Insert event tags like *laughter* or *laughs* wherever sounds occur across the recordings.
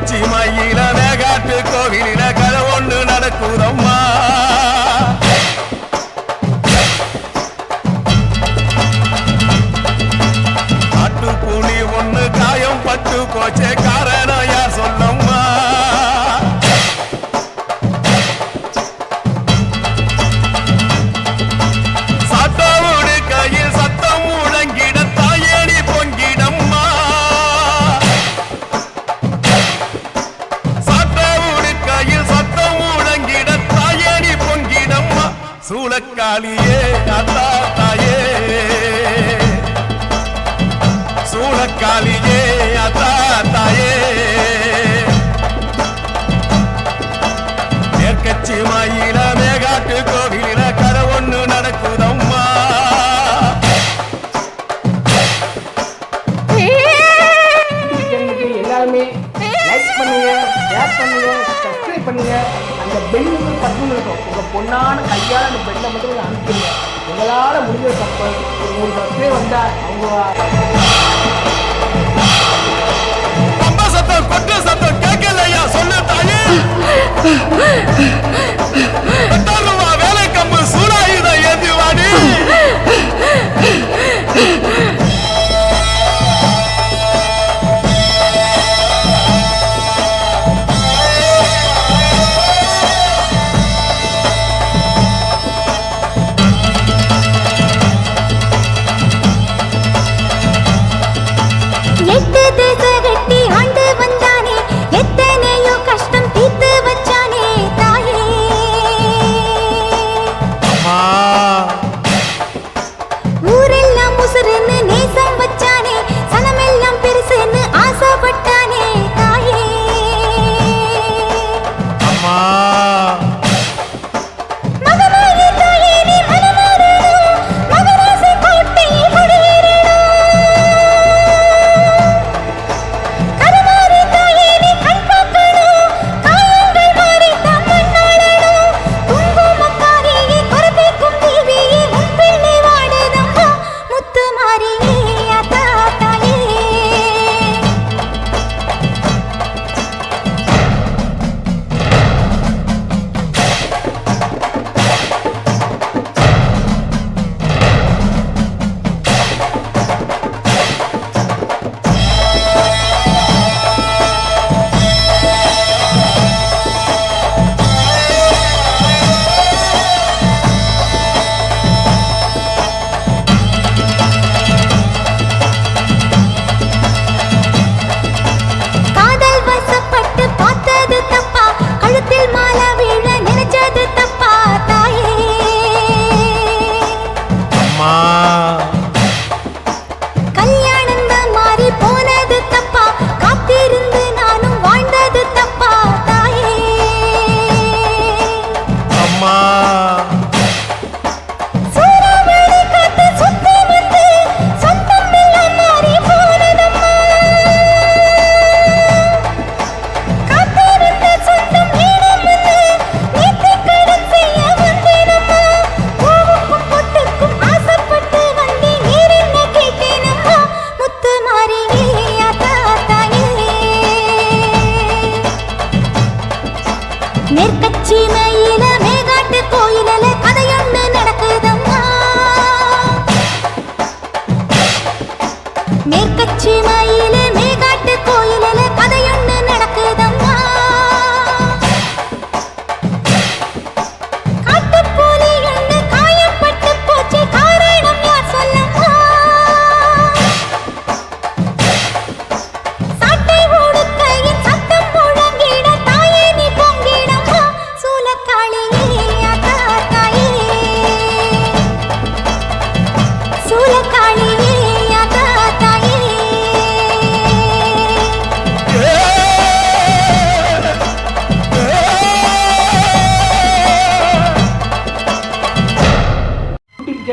காட்சி மயில காட்டு கோவிலின கதை ஒன்று நடக்குதோ? சூளக்காளியே அத்தா தாயே. சூளக்காளியே அத்தா தாயே. மேற்கட்சி மாயே பொண்ணான கையால் அந்த பெண்ணை மட்டும் நீங்கள் அனுப்பிடுங்க. உங்களால் முடிஞ்ச தப்பு ஒரு பத்து பேர் வந்தால் அவங்க சத்தம் கொட்டு சத்தம் கேட்கலையா? சொன்ன தாயே. *laughs* দেখতে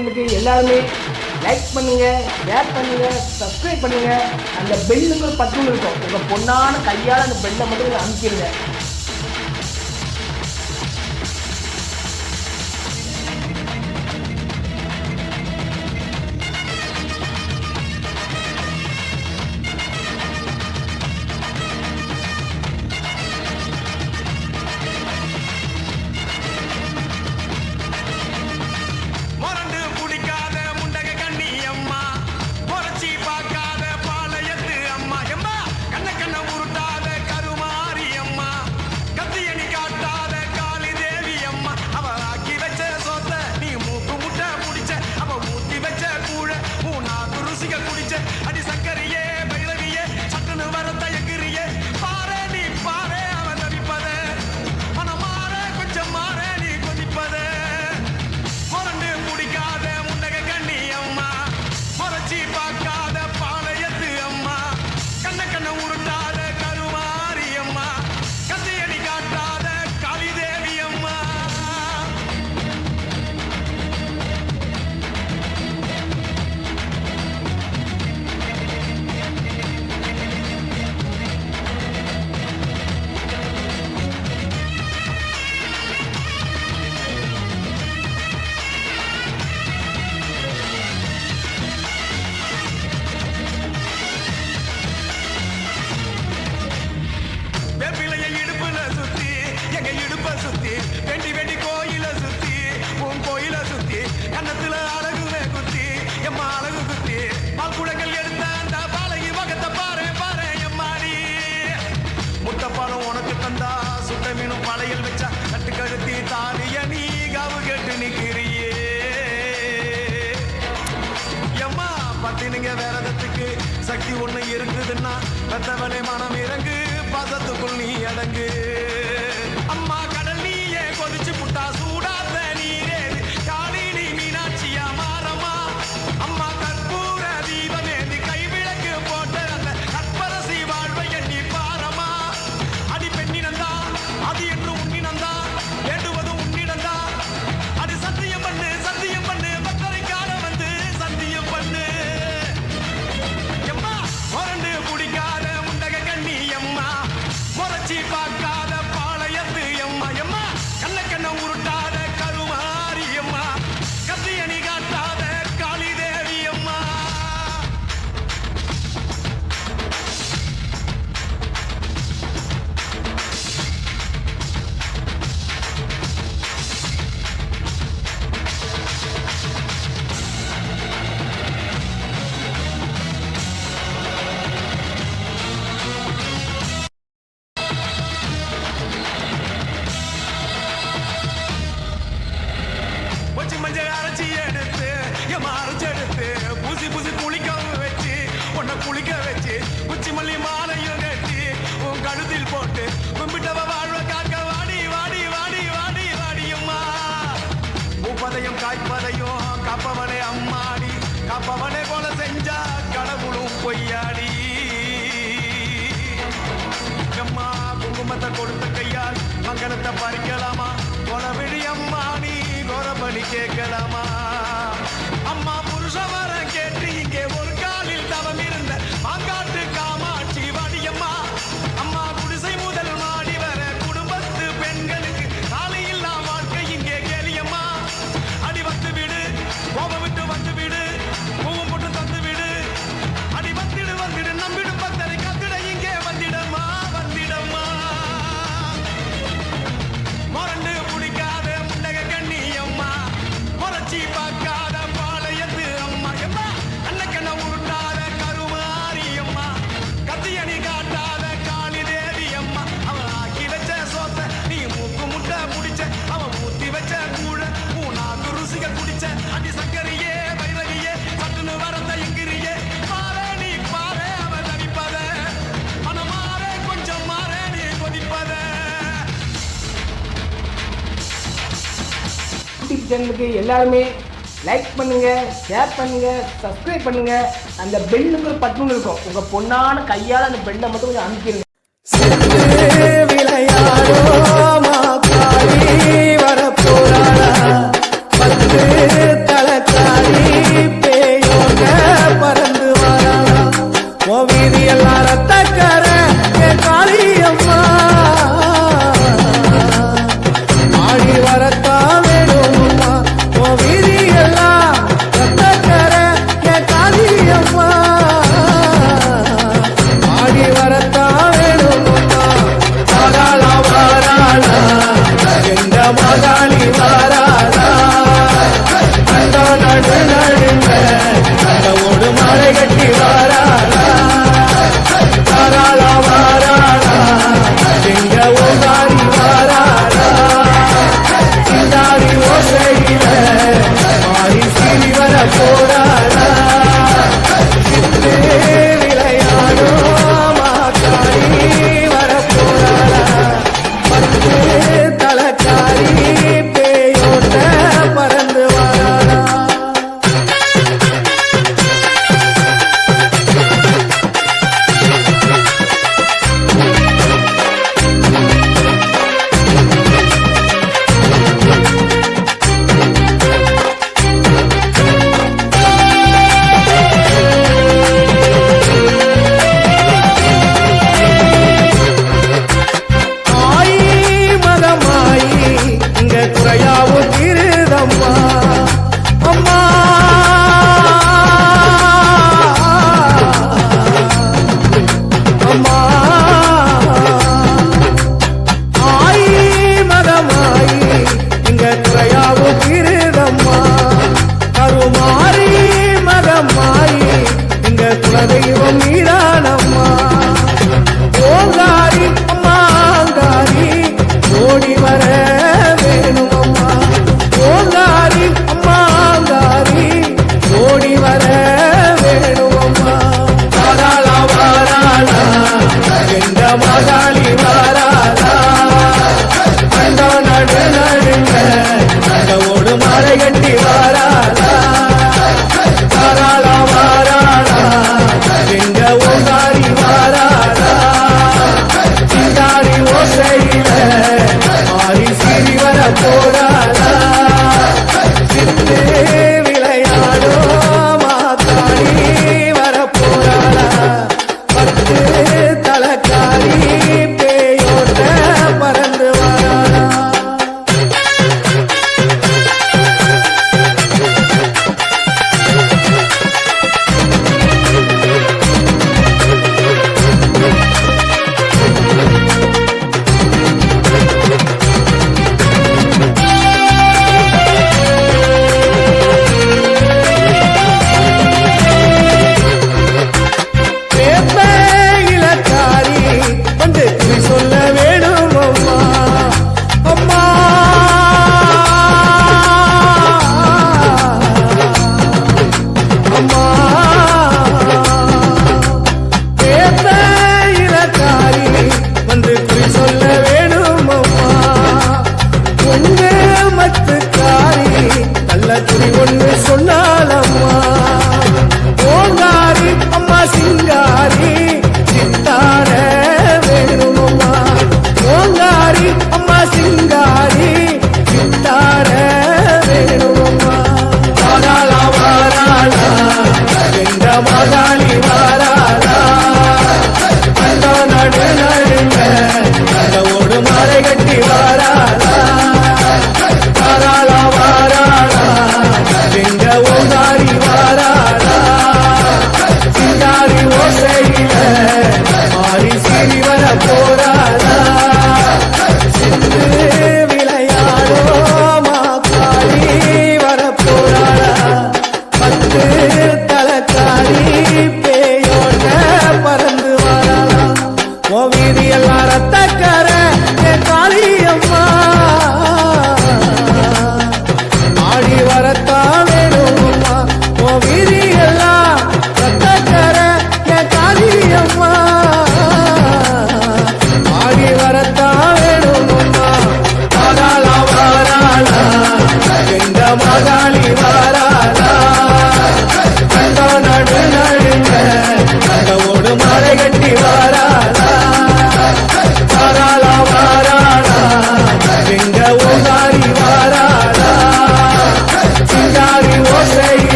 சேனலுக்கு எல்லாருமே லைக் பண்ணுங்க ஷேர் பண்ணுங்க சப்ஸ்கிரைப் பண்ணுங்க. அந்த பெல்லுங்கிற பத்தும் இருக்கும். உங்கள் பொண்ணான கையால் அந்த பெல்லை மட்டும் அனுப்பிடுங்க வெண்டி வெண்டி கோயில சுத்தி உன் கோயில சுத்தி கண்ணத்துல அழகு குத்தி எம்மா அழகு குத்தி பால் எடுத்த அந்த பாலகி பக்கத்தை பாரு பாரு எம்மாடி. முட்டை பாலம் உனக்கு தந்தா சுட்ட மீனும் பழையல் வச்சா கட்டு கழுத்தி தாலிய நீ காவு கெட்டு நிக்கிறியே. எம்மா பத்தினுங்க வேறதத்துக்கு சக்தி ஒண்ணு இருக்குதுன்னா மத்தவனே மனம் இறங்கு பதத்துக்குள் நீ கணத்தை பறிக்கலாமா? கொலவிழி அம்மா நீ கொலபலி கேட்கலாமா? யூடியூப் சேனலுக்கு எல்லாருமே லைக் பண்ணுங்க ஷேர் பண்ணுங்க சப்ஸ்கிரைப் பண்ணுங்க. அந்த பெல்லுங்கிற பட்டன் இருக்கும். உங்க பொண்ணான கையால் அந்த பெல்லை மட்டும் கொஞ்சம் அனுப்பிடுங்க தெய்வம் நீட ஒன்று சொன்ன